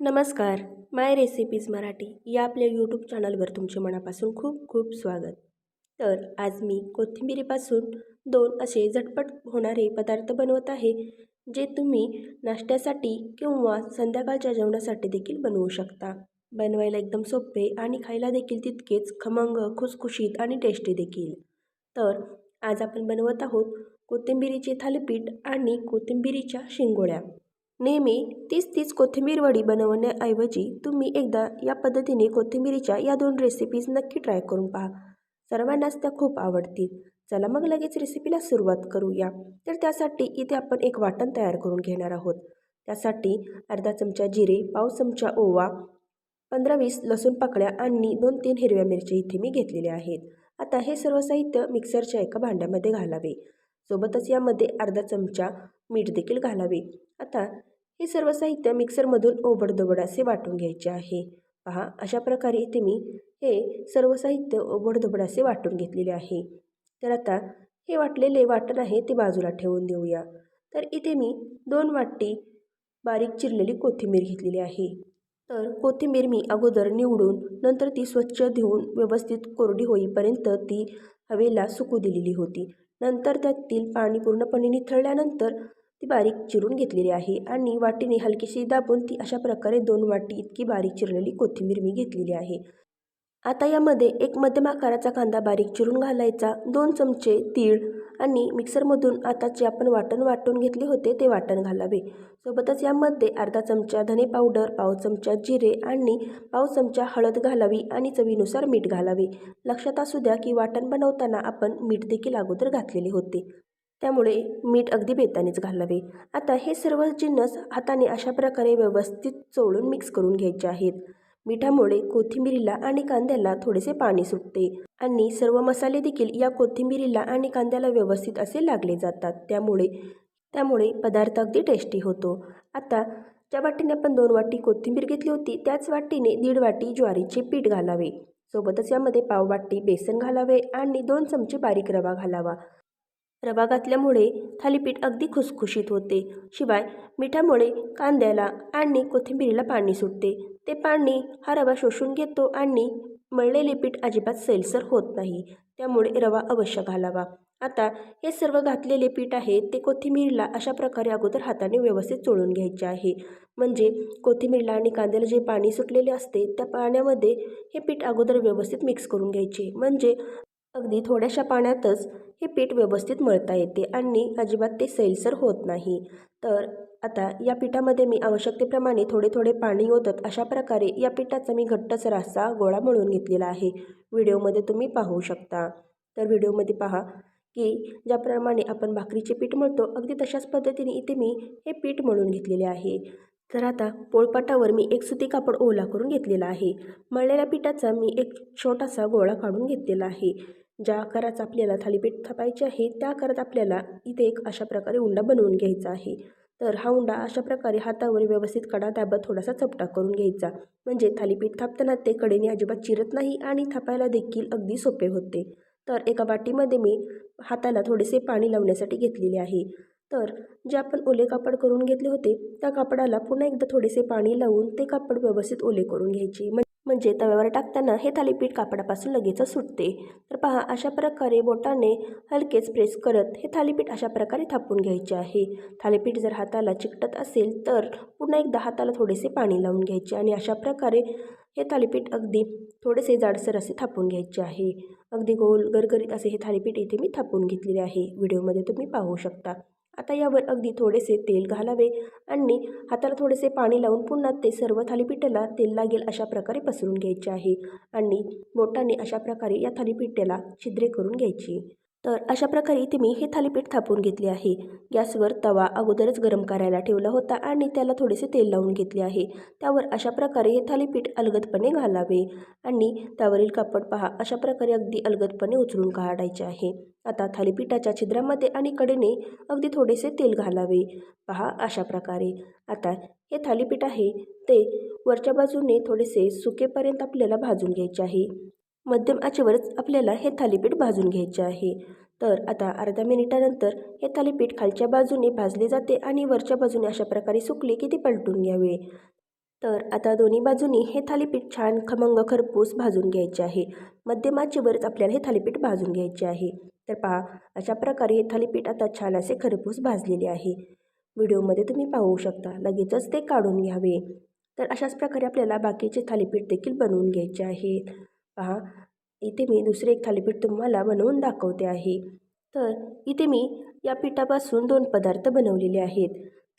नमस्कार माय रेसिपीज मराठी या आपल्या यूट्यूब चॅनलवर तुमचे मनापासून खूप खूप स्वागत. तर आज मी कोथिंबिरीपासून दोन असे झटपट होणारे पदार्थ बनवत आहे जे तुम्ही नाश्त्यासाठी किंवा संध्याकाळच्या जेवणासाठी देखील बनवू शकता. बनवायला एकदम सोपे आणि खायला देखील तितकेच खमंग खुसखुशीत आणि टेस्टी देखील. तर आज आपण बनवत आहोत कोथिंबिरीचे थालीपीठ आणि कोथिंबिरीच्या शिंगोळ्या. नेहमी तीच तीच कोथिंबीर वडी बनवण्याऐवजी तुम्ही एकदा या पद्धतीने कोथिंबीरीच्या या दोन रेसिपीज नक्की ट्राय करून पहा. सर्वांनाच त्या खूप आवडतील. चला मग लगेच रेसिपीला सुरुवात करूया. तर त्यासाठी इथे आपण एक वाटण तयार करून घेणार आहोत. त्यासाठी अर्धा चमचा जिरे पाव चमचा ओवा पंधरा वीस लसूण पाकळ्या आणि दोन तीन हिरव्या मिरच्या इथे मी घेतलेल्या आहेत. आता हे सर्व साहित्य मिक्सरच्या एका भांड्यामध्ये घालावे. सोबतच यामध्ये अर्धा चमचा मीठ देखील घालावे. आता हे सर्व साहित्य मिक्सरमधून ओबडधोबड असे वाटून घ्यायचे आहे. पहा अशा प्रकारे इथे मी हे सर्व साहित्य ओबडधोबड असे वाटून घेतलेले आहे. तर आता हे वाटलेले वाटण आहे ते बाजूला ठेवून देऊया. तर इथे मी दोन वाटी बारीक चिरलेली कोथिंबीर घेतलेली आहे. तर कोथिंबीर मी अगोदर निवडून नंतर ती स्वच्छ धुवून व्यवस्थित कोरडी होईपर्यंत ती हवेला सुकू दिलेली होती. नंतर त्यातील पाणी पूर्णपणे निथळल्यानंतर ती बारीक चिरून घेतलेली आहे आणि वाटीने हलकीशी दाबून ती अशा प्रकारे दोन वाटी इतकी बारीक चिरलेली कोथिंबीर मी घेतलेली आहे. आता यामध्ये एक मध्यम आकाराचा कांदा बारीक चिरून घालायचा दोन चमचे तीळ आणि मिक्सरमधून आता जे आपण वाटण वाटून घेतले होते ते वाटण घालावे. सोबतच यामध्ये अर्धा चमचा धने पावडर पाव चमचा जिरे आणि पाव चमचा हळद घालावी आणि चवीनुसार मीठ घालावे. लक्षात असू द्या की वाटण बनवताना आपण मीठ देखील अगोदर घातलेले होते. त्यामुळे मीठ अगदी बेतानेच घालावे. आता हे सर्व जिन्नस हाताने अशा प्रकारे व्यवस्थित चोळून मिक्स करून घ्यायचे आहेत. मिठामुळे कोथिंबिरीला आणि कांद्याला थोडेसे पाणी सुटते आणि सर्व मसाले देखील या कोथिंबिरीला आणि कांद्याला व्यवस्थित असे लागले जातात. त्यामुळे त्यामुळे पदार्थ अगदी टेस्टी होतो. आता ज्या वाटीने आपण दोन वाटी कोथिंबीर घेतली होती त्याच वाटीने दीड वाटी ज्वारीचे पीठ घालावे. सोबतच यामध्ये पाव वाटी बेसन घालावे आणि दोन चमचे बारीक रवा घालावा. रवा घातल्यामुळे थालीपीठ अगदी खुसखुशीत होते. शिवाय मिठामुळे कांद्याला आणि कोथिंबीरीला पाणी सुटते. ते पाणी हा रवा शोषून घेतो आणि मळलेले पीठ अजिबात सैलसर होत नाही. त्यामुळे रवा अवश्य घालावा. आता हे सर्व घातलेले पीठ आहे ते कोथिंबीरला अशा प्रकारे अगोदर हाताने व्यवस्थित चोळून घ्यायचे आहे. म्हणजे कोथिंबीरला आणि कांद्याला जे पाणी सुटलेले असते त्या पाण्यामध्ये हे पीठ अगोदर व्यवस्थित मिक्स करून घ्यायचे. म्हणजे अगदी थोड्याशा पाण्यातच हे पीठ व्यवस्थित मळता येते आणि अजिबात ते सैलसर होत नाही. तर आता या पिठामध्ये मी आवश्यकतेप्रमाणे थोडे थोडे पाणी ओतत अशा प्रकारे या पिठाचा मी घट्टच रस्सा गोळा मळून घेतलेला आहे. व्हिडिओमध्ये तुम्ही पाहू शकता. तर व्हिडिओमध्ये पहा की ज्याप्रमाणे आपण भाकरीचे पीठ मळतो अगदी तशाच पद्धतीने इथे मी हे पीठ मळून घेतलेले आहे. तर आता पोळपाटावर मी एक सुती कापड ओला करून घेतलेला आहे. मळलेल्या पिठाचा मी एक छोटासा गोळा काढून घेतलेला आहे. ज्या आकाराचा आपल्याला थालीपीठ थापायचे आहे त्या आकारात आपल्याला इथे एक अशा प्रकारे उंडा बनवून घ्यायचा आहे. तर हा उंडा अशा प्रकारे हातावर व्यवस्थित कडा दाबत थोडासा चपटा करून घ्यायचा. म्हणजे थालीपीठ थापताना ते कडेने अजिबात चिरत नाही आणि थापायला देखील अगदी सोपे होते. तर एका वाटीमध्ये मी हाताला थोडेसे पाणी लावण्यासाठी घेतलेले आहे. तर जे आपण ओले कापड करून घेतले होते त्या कापडाला पुन्हा एकदा थोडेसे पाणी लावून ते कापड व्यवस्थित ओले करून घ्यायचे. म्हणजे तव्यावर टाकताना हे थालीपीठ कापडापासून लगेचच सुटते. तर पहा अशा प्रकारे बोटाने हलकेच प्रेस करत हे थालीपीठ अशा प्रकारे थापून घ्यायचे आहे. थालीपीठ जर हाताला चिकटत असेल तर पुन्हा एकदा हाताला थोडेसे पाणी लावून घ्यायचे आणि अशा प्रकारे हे थालीपीठ अगदी थोडेसे जाडसर असे थापून घ्यायचे आहे. अगदी गोल गरगरीत असे हे थालीपीठ इथे मी थापून घेतलेले आहे. व्हिडिओमध्ये तुम्ही पाहू शकता. आता यावर अगदी थोडेसे तेल घालावे आणि हाताला थोडेसे पाणी लावून पुन्हा ते सर्व थालीपीठाला तेल लागेल अशा प्रकारे पसरून घ्यायचे आहे. आणि बोटाने अशा प्रकारे या थालीपीठाला छिद्रे करून घ्यायची. तर अशा प्रकारे इथे मी हे थालीपीठ थापून घेतले आहे. गॅसवर तवा अगोदरच गरम करायला ठेवला होता आणि त्याला थोडेसे तेल लावून घेतले आहे. त्यावर अशा प्रकारे हे थालीपीठ अलगदपणे घालावे आणि त्यावरील कापड पहा अशा प्रकारे अगदी अलगदपणे उचलून काढायचे आहे. आता थालीपीठाच्या छिद्रामध्ये आणि कडेने अगदी थोडेसे तेल घालावे. पहा अशा प्रकारे. आता हे थालीपीठ आहे ते वरच्या बाजूने थोडेसे सुकेपर्यंत आपल्याला भाजून घ्यायचे आहे. मध्यम आचेवरच आपल्याला हे थालीपीठ भाजून घ्यायचे आहे. तर आता अर्ध्या मिनिटानंतर हे थालीपीठ खालच्या बाजूने भाजले जाते आणि वरच्या बाजूने अशा प्रकारे सुकले की ते पलटून घ्यावे. तर आता दोन्ही बाजूनी हे थालीपीठ छान खमंग खरपूस भाजून घ्यायचे आहे. मध्यम आचेवरच आपल्याला हे थालीपीठ भाजून घ्यायचे आहे. तर पहा अशा प्रकारे हे थालीपीठ आता छान असे खरपूस भाजलेले आहे. व्हिडिओमध्ये तुम्ही पाहू शकता लगेचच ते काढून घ्यावे. तर अशाच प्रकारे आपल्याला बाकीचे थालीपीठ देखील बनवून घ्यायचे आहेत पहा इथे मी दुसरे एक थालीपीठ तुम्हाला बनवून दाखवते आहे. तर इथे मी या पिठापासून दोन पदार्थ बनवलेले आहेत.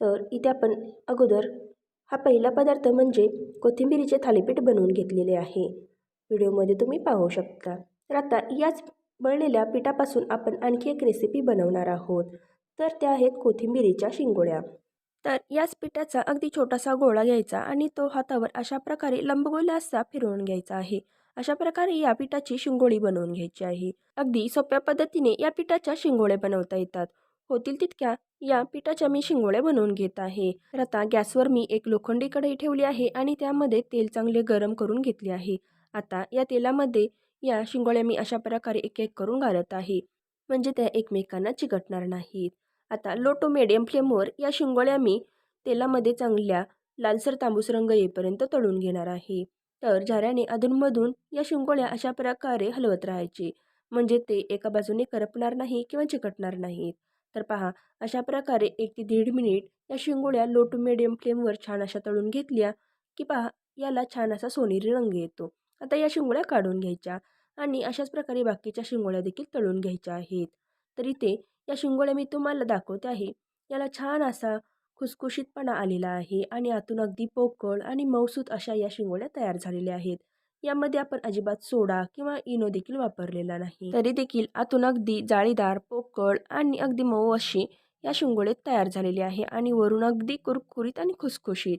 तर इथे आपण अगोदर हा पहिला पदार्थ म्हणजे कोथिंबिरीचे थालीपीठ बनवून घेतलेले आहे. व्हिडिओमध्ये तुम्ही पाहू शकता. तर आता याच बनलेल्या पिठापासून आपण आणखी एक रेसिपी बनवणार आहोत. तर त्या आहेत कोथिंबिरीच्या शिंगोळ्या. तर याच पिठाचा अगदी छोटासा गोळा घ्यायचा आणि तो हातावर अशा प्रकारे लंबगोल असा फिरवून घ्यायचा आहे. अशा प्रकारे या पिठाची शिंगोळी बनवून घ्यायची आहे. अगदी सोप्या पद्धतीने या पिठाच्या शिंगोळ्या बनवता येतात. होतील तितक्या या पिठाच्या मी शिंगोळ्या बनवून घेत आहे. तर आता गॅसवर मी एक लोखंडी कढई ठेवली आहे आणि त्यामध्ये तेल चांगले गरम करून घेतले आहे. आता या तेलामध्ये या शिंगोळ्या मी अशा प्रकारे एक एक करून घालत आहे. म्हणजे त्या एकमेकांना चिकटणार नाहीत. आता लो टू मिडियम फ्लेमवर या शिंगोळ्या मी तेलामध्ये चांगल्या लालसर तांबूस रंग येईपर्यंत तळून घेणार आहे. तर झाऱ्याने अधूनमधून या शिंगोळ्या अशा प्रकारे हलवत राहायचे. म्हणजे ते एका बाजूने करपणार नाही किंवा चिकटणार नाहीत. तर पहा अशा प्रकारे एक ते दीड मिनिट या शिंगोळ्या लो टू मिडियम फ्लेमवर छान अशा तळून घेतल्या की पहा याला छान असा सोनेरी रंग येतो. आता या शिंगोळ्या काढून घ्यायच्या आणि अशाच प्रकारे बाकीच्या शिंगोळ्या देखील तळून घ्यायच्या आहेत. तर इथे या शिंगोळ्या मी तुम्हाला दाखवते आहे. याला छान असा खुसखुशीतपणा आलेला आहे आणि आतून अगदी पोकळ आणि मौसूत अशा या शिंगोळ्या तयार झालेल्या आहेत. यामध्ये आपण अजिबात सोडा किंवा इनो देखील वापरलेला नाही. तरी देखील आतून अगदी जाळीदार पोकळ आणि अगदी मऊ अशी या शिंगोळे तयार झालेली आहे आणि वरून अगदी कुरकुरीत आणि खुसखुशीत.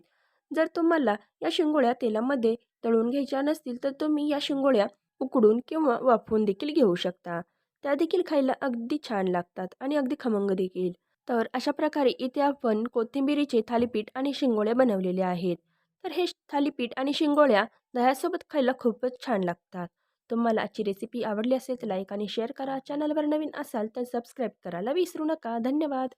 जर तुम्हाला या शिंगोळ्या तेलामध्ये तळून घ्यायच्या नसतील तर तुम्ही या शिंगोळ्या उकडून किंवा वाफवून देखील घेऊ शकता. त्या देखील खायला अगदी छान लागतात आणि अगदी खमंग देखील. तर अशा प्रकारे इथे आपण कोथिंबिरीचे थालीपीठ आणि शिंगोळ्या बनवलेले आहेत. तर हे थालीपीठ आणि शिंगोळ्या दह्यासोबत खायला खूपच छान लागतात. तुम्हाला आजची रेसिपी आवडली असेल तर लाईक आणि शेअर करा. चॅनलवर नवीन असाल तर सबस्क्राईब करायला विसरू नका. धन्यवाद.